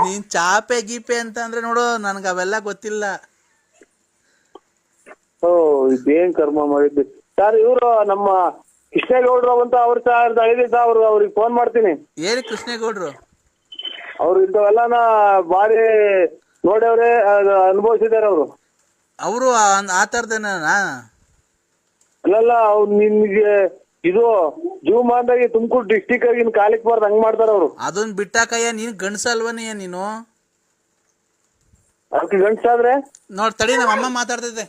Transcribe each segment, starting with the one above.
ನೀನ್ ಚಾಪೆ. ಗೀಪೆ ಅಂತ ಅಂದ್ರೆ ನೋಡು ನನ್ಗ ಅವೆಲ್ಲ ಗೊತ್ತಿಲ್ಲ. ಓ ಇದೇನ್ ಕರ್ಮ ಮಾಡಿದ್ವಿ ಸರ್ ಇವರು ನಮ್ಮ ಕೃಷ್ಣೇಗೌಡ್ರು ಅಂತ ಅವ್ರ ಸಾವಿರದ ಐದು ದಿವಸ ಅವ್ರು ಅವ್ರಿಗೆ ಫೋನ್ ಮಾಡ್ತೀನಿ. ಏನ್ ಕೃಷ್ಣೇಗೌಡ್ರು? ಅವ್ರು ಇಂಥವೆಲ್ಲನ ಬಾರಿ ನೋಡವ್ರೆ ಅನುಭವಿಸಿದಾರೆ ಅವರು. ಅವರು ಆ ಥರದೇನ ಅಲ್ಲಲ್ಲ ಅವ್ರು ನಿನ್ಗೆ ಇದು ಜೀವಮಾನದಾಗಿ ತುಮಕೂರು ಡಿಸ್ಟಿಕ್ ಆಗಿ ಇನ್ ಕಾಲಿಕ್ ಬಾರ್ದು ಹಂಗ್ ಮಾಡ್ತಾರ ಅವ್ರು. ಅದನ್ ಬಿಟ್ಟಾಕಯ್ಯ ನೀನ್ ಗಂಡ್ಸಲ್ವನಯ್ಯ ನೀನು? ಅದಕ್ಕೆ ಗಂಡ್ಸಾದ್ರೆ? ನೋಡ್ ತಡಿ ನಮ್ಮ ಅಮ್ಮ ಮಾತಾಡ್ತಿದ್ದೆ.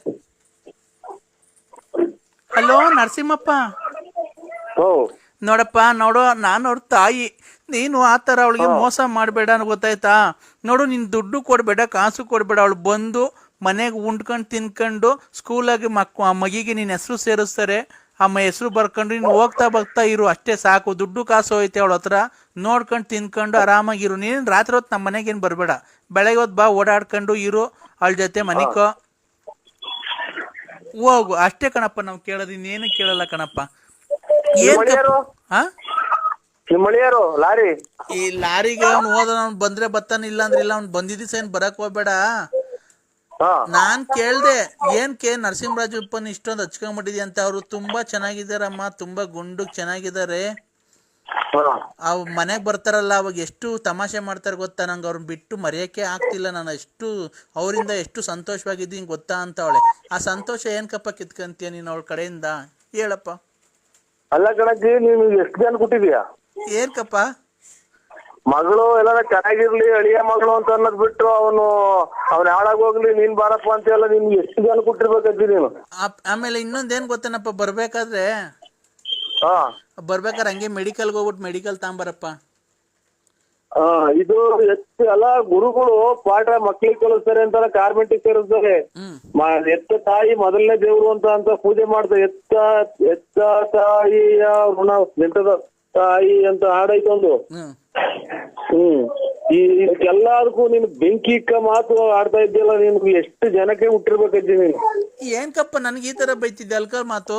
ಹಲೋ ನರಸಿಂಹಪ್ಪ. ನೋಡಪ್ಪ ನೋಡು ನಾನು ಅವ್ರ ತಾಯಿ. ನೀನು ಆ ಥರ ಅವಳಿಗೆ ಮೋಸ ಮಾಡಬೇಡ ಗೊತ್ತಾಯ್ತಾ? ನೋಡು ನಿನ್ ದುಡ್ಡು ಕೊಡಬೇಡ ಕಾಸು ಕೊಡಬೇಡ. ಅವಳು ಬಂದು ಮನೆಗೆ ಉಂಡ್ಕೊಂಡು ತಿನ್ಕೊಂಡು ಸ್ಕೂಲಾಗಿ ಮಕ್ ಮಗಿಗೆ ನಿನ್ನ ಹೆಸರು ಸೇರಿಸ್ತಾರೆ. ಅಮ್ಮ ಹೆಸರು ಬರ್ಕೊಂಡು ನೀನು ಹೋಗ್ತಾ ಬರ್ತಾ ಇರು ಅಷ್ಟೇ ಸಾಕು. ದುಡ್ಡು ಕಾಸು ಹೋಯ್ತೆ ಅವಳ ಹತ್ರ. ನೋಡ್ಕೊಂಡು ತಿನ್ಕೊಂಡು ಆರಾಮಾಗಿರು ನೀನು ರಾತ್ರಿ ಹೊತ್ತು ನಮ್ಮ ಮನೆಗೇನು ಬರಬೇಡ. ಬೆಳಗ್ಗೆ ಹೊತ್ತು ಬಾ ಓಡಾಡ್ಕೊಂಡು ಇರು. ಅವಳ ಜೊತೆ ಮನಿಕೋ. ಹೋಗು. ಅಷ್ಟೇ ಕಣಪ್ಪ ನಾವು ಕೇಳೋದು ಇನ್ನೇನು ಕೇಳಲ್ಲ ಕಣಪ್ಪ. ಏನ್ ಹಾ ಲಾರಿ? ಈ ಲಾರಿಗೆ ಅವ್ನು ಹೋದ ಅವ್ನು ಬಂದ್ರೆ ಬರ್ತಾನೆ ಇಲ್ಲ ಅಂದ್ರೆ ಇಲ್ಲ ಅವ್ನು ಬಂದಿದ್ದ ಏನ್ ಬರಕ್ ಹೋಗ್ಬೇಡ. ನಾನ್ ಕೇಳ್ದೆ ಏನ್ ಕೆ ನರಸಿಂಹರಾಜಪ್ಪನ್ ಇಷ್ಟೊಂದು ಹಚ್ಕೊಂಡ್ಬಿಟ್ಟಿದ್ಯ ಅಂತ ಅವ್ರು ತುಂಬಾ ಚೆನ್ನಾಗಿದಾರಮ್ಮ ತುಂಬಾ ಗುಂಡು ಚೆನ್ನಾಗಿದ್ದಾರೆ. ಅವ್ ಮನೆಗ್ ಬರ್ತಾರಲ್ಲ ಅವಾಗ ಎಷ್ಟು ತಮಾಷೆ ಮಾಡ್ತಾರೆ ಗೊತ್ತಾ? ನಂಗೆ ಅವ್ರನ್ನ ಬಿಟ್ಟು ಮರೆಯಕ್ಕೆ ಆಗ್ತಿಲ್ಲ ನಾನು ಎಷ್ಟು ಅವರಿಂದ ಎಷ್ಟು ಸಂತೋಷವಾಗಿದ್ದೀನಿ ಗೊತ್ತಾ ಅಂತ ಅವಳೆ. ಆ ಸಂತೋಷ ಏನ್ಕಪ್ಪ ಕಿತ್ಕಂತೀಯ ನೀನ್ ಅವಳ ಕಡೆಯಿಂದ? ಹೇಳಪ್ಪ. ಅಲ್ಲ ಕಣಜ್ಜಿ ನೀನು ಎಷ್ಟು ಜನ ಕೊಟ್ಟಿದ್ಯಾ ಏನ್ಕಪ್ಪ? ಮಗಳು ಎಲ್ಲ ಚೆನ್ನಾಗಿರ್ಲಿ ಅಳಿಯ ಮಗಳು ಅಂತ ಅನ್ನೋದ್ ಬಿಟ್ಟು ಅವನು ಅವ್ನ ಹಾಳಾಗ್ ಹೋಗ್ಲಿ ನೀನ್ ಬಾರಪ್ಪ ಅಂತ ಎಲ್ಲ ನಿನ್ ಎಷ್ಟು ಜನ ಕೊಟ್ಟಿರ್ಬೇಕಜ್ಜಿ ನೀನು? ಆ- ಆಮೇಲೆ ಇನ್ನೊಂದೇನ್ ಗೊತ್ತೇನಪ್ಪ ಬರ್ಬೇಕಾದ್ರೆ ಹಾ. ಬರ್ಬೇಕಾದ್ರೆ ಹಂಗೆ ಮೆಡಿಕಲ್ ಹೋಗ್ಬಿಟ್ಟು ಮೆಡಿಕಲ್ ತಾಂಬರಪ್ಪ ಆ, ಇದು ಎಷ್ಟು ಎಲ್ಲ ಗುರುಗಳು ಪಾಠ ಮಕ್ಳಿಗೆ ಕಲಿಸ್ತಾರೆ ಅಂತಾರ ಕಾರ್ಮೆಂಟಿಗೆ ಸೇರಿಸ್ತಾರೆ ಹ್ಮ್. ಮ- ಎತ್ತ ತಾಯಿ ಮೊದಲನೇ ದೇವ್ರು ಅಂತ ಅಂತ ಪೂಜೆ ಮಾಡ್ತಾರೆ ಎತ್ತ ಎತ್ತ ತಾಯಿಯ ಋಣ ಎಂತದ ತಾಯಿ ಅಂತ ಹಾಡೈತೆ ಒಂದು ಹ್ಮ್. ಈ ಇದಕ್ಕೆಲ್ಲದಕ್ಕೂ ನೀನು ಬೆಂಕಿ ಇಕ್ಕ ಮಾತು ಆಡ್ತಾ ಇದ್ದಿಲ್ಲ ನೀನು ಎಷ್ಟು ಜನಕ್ಕೆ ಹುಟ್ಟಿರ್ಬೇಕಜ್ಜಿ ನೀನು? ಏನ್ಕಪ್ಪ ನನ್ಗೆ ಈ ತರ ಬೈತಿದ್ದೆ ಅಲ್ಕರ್ ಮಾತು?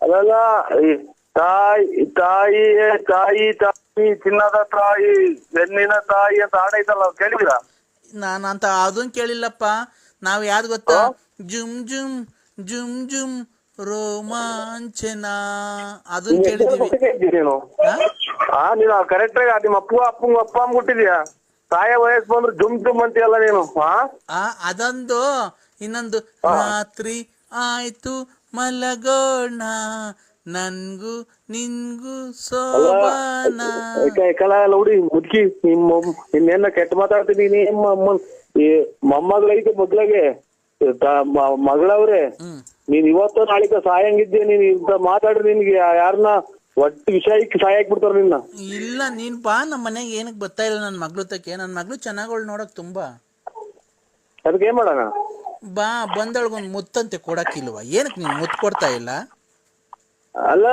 ಅಲ್ಲ ಈ ತಾಯಿ ತಾಯಿ ತಾಯಿ ತಾಯಿ ಚಿನ್ನದ ತಾಯಿ ಬೆನ್ನಿನ ತಾಯಿ ಅಂತ ಹಾಡೈತಲ್ಲ ಕೇಳಿದ್ರ ಕೇಳಿದಿರಾ ನಾನು ಅಂತ ಅದನ್ ಕೇಳಿಲ್ಲಪ್ಪ. ನಾವ್ ಯಾವ್ದು ಗೊತ್ತಾ? ಜುಮ್ ಜುಮ್ ಜುಮ್ ಜುಮ್. ರೋಮಾಂಚನ. ಅದನ್ ಕೇಳಿದೀವಿ. ಹಾ? ಹಾ ನೀನು ಕರೆಕ್ಟ್ ಆಗಿ ನಿಮ್ಮ ಅಪ್ಪ ಅಪ್ಪಂಗ ಅಪ್ಪ ಅಮ್ಮ ಕೊಟ್ಟಿದ್ಯಾ ತಾಯ ವಯಸ್ಸು ಬಂದ್ರೆ ಜುಮ್ ಜುಮ್ ಅಂತೀಯಲ್ಲ ನೀನು ಆ? ಅದೊಂದು ಇನ್ನೊಂದು ರಾತ್ರಿ ಆಯ್ತು ಮಲಗೋಣ. ನನ್ಗೂ ನಿನ್ಗೂ ಸೋಬಾನ. ಕಲ ನೋಡಿ ಮುದ್ಕಿ ನಿಮ್ಮ ನಿನ್ನೆನ್ನ ಕೆಟ್ಟ ಮಾತಾಡ್ತೀನಿ ನಿಮ್ಮ ಮೊಮ್ಮಗಳೈತೆ ಮಗ್ಳಗೆ ಮಗಳವ್ರೆ. ನೀನ್ ಇವತ್ತು ನಾಳಿಕ ಸಾಯಂಗಿದ್ದೆ ನೀನ್ ಇಂತ ಮಾತಾಡ್ರಿ ನಿನ್ಗೆ ಯಾರನ್ನ ಒಟ್ಟು ವಿಷಯಕ್ಕೆ ಸಾಯ ಹಾಕ್ಬಿಡ್ತಾರ ನಿನ್ನ? ಇಲ್ಲ ನೀನ್ ಬಾ ನಮ್ಮ ಮನೆಗೆ ಏನಕ್ ಬರ್ತಾ ಇಲ್ಲ ನನ್ ಮಗ್ಳು ತಕ್ಕೆ ನನ್ ಮಗ್ಳು ಚೆನ್ನಾಗವಳು ನೋಡಕ್ ತುಂಬಾ. ಅದಕ್ಕೆ ಏನ್ ಮಾಡೋಣ? ಬಾ ಬಂದೊಳಗೊಂದು ಮುತ್ತಂತೆ ಕೊಡಕ್ಕಿಲ್ವಾ ಏನಕ್ ನೀನ್ ಮುತ್ ಕೊಡ್ತಾ ಇಲ್ಲ? ಅಲ್ಲ